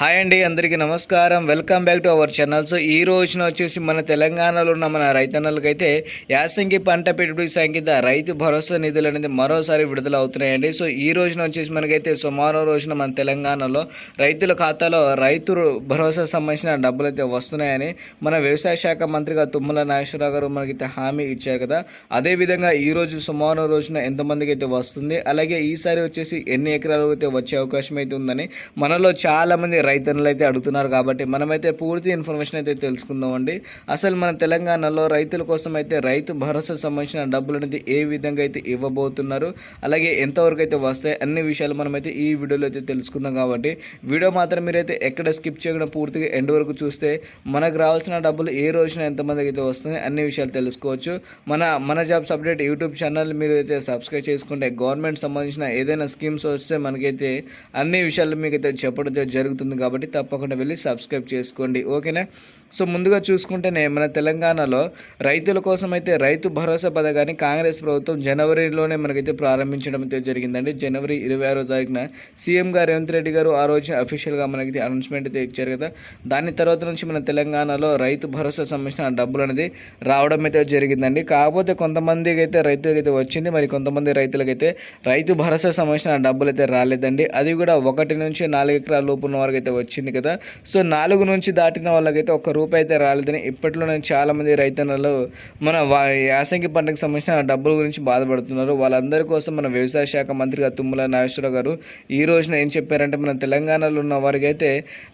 Hi అండి అందరికీ నమస్కారం. Welcome back to our channel. So ఈ రోజున వచ్చేసి మన తెలంగాణలో ఉన్న మన రైతన్నలకైతే యాసంగి పంట పెట్టుబడి సంఖ్య రైతు భరోసా నిధులు అనేది మరోసారి విడుదల అవుతున్నాయండి. సో ఈ రోజున వచ్చేసి మనకైతే సోమవారం రోజున మన తెలంగాణలో రైతుల ఖాతాలో రైతు భరోసా సంబంధించిన డబ్బులు అయితే వస్తున్నాయని మన వ్యవసాయ శాఖ మంత్రిగా తుమ్మల నాగేశ్వరరావు గారు మనకైతే హామీ ఇచ్చారు కదా. అదేవిధంగా ఈ రోజు సోమవారం రోజున ఎంతమందికి అయితే వస్తుంది? అలాగే ఈసారి వచ్చేసి ఎన్ని ఎకరాలు అయితే వచ్చే అవకాశం అయితే ఉందని మనలో చాలామంది రైతన్నులు అయితే అడుగుతున్నారు కాబట్టి మనమైతే పూర్తి ఇన్ఫర్మేషన్ అయితే తెలుసుకుందామండి. అసలు మన తెలంగాణలో రైతుల కోసం అయితే రైతు భరోసా సంబంధించిన డబ్బులు అనేది ఏ విధంగా అయితే ఇవ్వబోతున్నారు అలాగే ఎంతవరకు అయితే వస్తాయి అన్ని విషయాలు మనమైతే ఈ వీడియోలో అయితే తెలుసుకుందాం కాబట్టి వీడియో మాత్రం మీరైతే ఎక్కడ స్కిప్ చేయకుండా పూర్తిగా ఎండ్ వరకు చూస్తే మనకు రావాల్సిన డబ్బులు ఏ రోజున ఎంతమందికి అయితే వస్తుంది అన్ని విషయాలు తెలుసుకోవచ్చు. మన మన జాబ్స్ అప్డేట్ యూట్యూబ్ ఛానల్ మీరు అయితే సబ్స్క్రైబ్ చేసుకుంటే గవర్నమెంట్ సంబంధించిన ఏదైనా స్కీమ్స్ వస్తే మనకైతే అన్ని విషయాలు మీకైతే చెప్పడం జరుగుతుంది. ఉంటుంది కాబట్టి తప్పకుండా వెళ్ళి సబ్స్క్రైబ్ చేసుకోండి. ఓకేనా? సో ముందుగా చూసుకుంటేనే మన తెలంగాణలో రైతుల కోసం అయితే రైతు భరోసా పథకాన్ని కాంగ్రెస్ ప్రభుత్వం జనవరిలోనే మనకైతే ప్రారంభించడం అయితే జరిగిందండి. జనవరి ఇరవై ఆరో తారీఖున సీఎం గారు రేవంత్ రెడ్డి గారు ఆ రోజున అఫీషియల్గా మనకి అనౌన్స్మెంట్ అయితే ఇచ్చారు కదా. దాని తర్వాత నుంచి మన తెలంగాణలో రైతు భరోసా సంబంధించిన డబ్బులు అనేది రావడం అయితే జరిగిందండి. కాకపోతే కొంతమందికి అయితే రైతులకి అయితే వచ్చింది. మరి కొంతమంది రైతులకైతే రైతు భరోసా సంబంధించిన డబ్బులు అయితే రాలేదండి. అది కూడా ఒకటి నుంచి నాలుగు ఎకరాల లోపు ఉన్న వారికి అయితే వచ్చింది కదా. సో నాలుగు నుంచి దాటిన వాళ్ళకైతే ఒక్క రూపాయి అయితే రాలేదని ఇప్పట్లో నేను చాలామంది రైతన్నలు మన యాసంగి పంటకు సంబంధించిన డబ్బుల గురించి బాధపడుతున్నారు. వాళ్ళందరి కోసం మన వ్యవసాయ శాఖ మంత్రిగా తుమ్మల నాగేశ్వరరావు గారు ఈ రోజున ఏం చెప్పారంటే మన తెలంగాణలో ఉన్న వారికైతే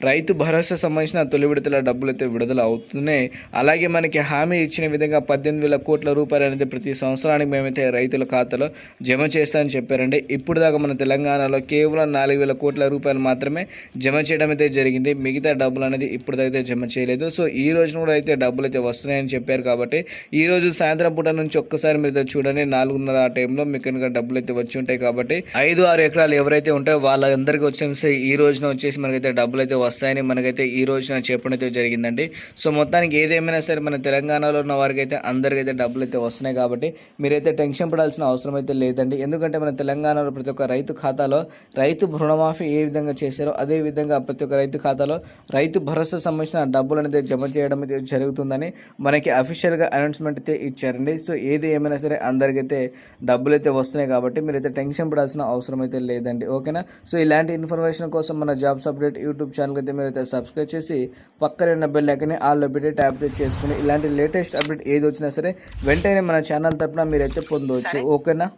రైతు భరోసా సంబంధించిన తొలి విడతల డబ్బులు అయితే విడుదల అవుతున్నాయి. అలాగే మనకి హామీ ఇచ్చిన విధంగా పద్దెనిమిది వేల కోట్ల రూపాయలు అనేది ప్రతి సంవత్సరానికి మేమైతే రైతుల ఖాతాలో జమ చేస్తామని చెప్పారండి. ఇప్పుడు దాకా మన తెలంగాణలో కేవలం నాలుగు వేల కోట్ల రూపాయలు మాత్రమే జమ చేయడం అయితే జరిగింది. మిగతా డబ్బులు అనేది ఇప్పటిదైతే అయితే జమ చేయలేదు. సో ఈ రోజున కూడా అయితే డబ్బులు అయితే వస్తున్నాయని చెప్పారు కాబట్టి ఈ రోజు సాయంత్రం పూట నుంచి ఒక్కసారి మీరు చూడండి. నాలుగున్నర ఆ టైంలో మీకు కనుక డబ్బులు అయితే వచ్చి ఉంటాయి కాబట్టి ఐదు ఆరు ఎకరాలు ఎవరైతే ఉంటాయో వాళ్ళందరికీ వచ్చేసి ఈ రోజున వచ్చేసి మనకైతే డబ్బులు అయితే వస్తాయని మనకైతే ఈ రోజున చెప్పడం అయితే జరిగిందండి. సో మొత్తానికి ఏదేమైనా సరే మన తెలంగాణలో ఉన్న వారికి అయితే అందరికైతే డబ్బులు అయితే వస్తున్నాయి కాబట్టి మీరైతే టెన్షన్ పడాల్సిన అవసరం అయితే లేదండి. ఎందుకంటే మన తెలంగాణలో ప్రతి ఒక్క రైతు ఖాతాలో రైతు రుణమాఫీ ఏ విధంగా చేశారో అదే విధంగా ప్రతి ఒక్క రైతు ఖాతాలో రైతు భరోసా సంబంధించిన డబ్బులు అనేది జమ చేయడం అయితే జరుగుతుందని మనకి అఫీషియల్గా అనౌన్స్మెంట్ అయితే ఇచ్చారండి. సో ఏది ఏమైనా సరే అందరికైతే డబ్బులు అయితే వస్తున్నాయి కాబట్టి మీరైతే టెన్షన్ పడాల్సిన అవసరం అయితే లేదండి. ఓకేనా? సో ఇలాంటి ఇన్ఫర్మేషన్ కోసం మన జాబ్స్ అప్డేట్ యూట్యూబ్ ఛానల్కి అయితే మీరైతే సబ్స్క్రైబ్ చేసి పక్కన ఉన్న బెల్ ఐకని ఆల్లో పెట్టి ట్యాప్ అయితే చేసుకుని ఇలాంటి లేటెస్ట్ అప్డేట్ ఏది వచ్చినా సరే వెంటనే మన ఛానల్ తరపున మీరైతే పొందవచ్చు ఓకేనా?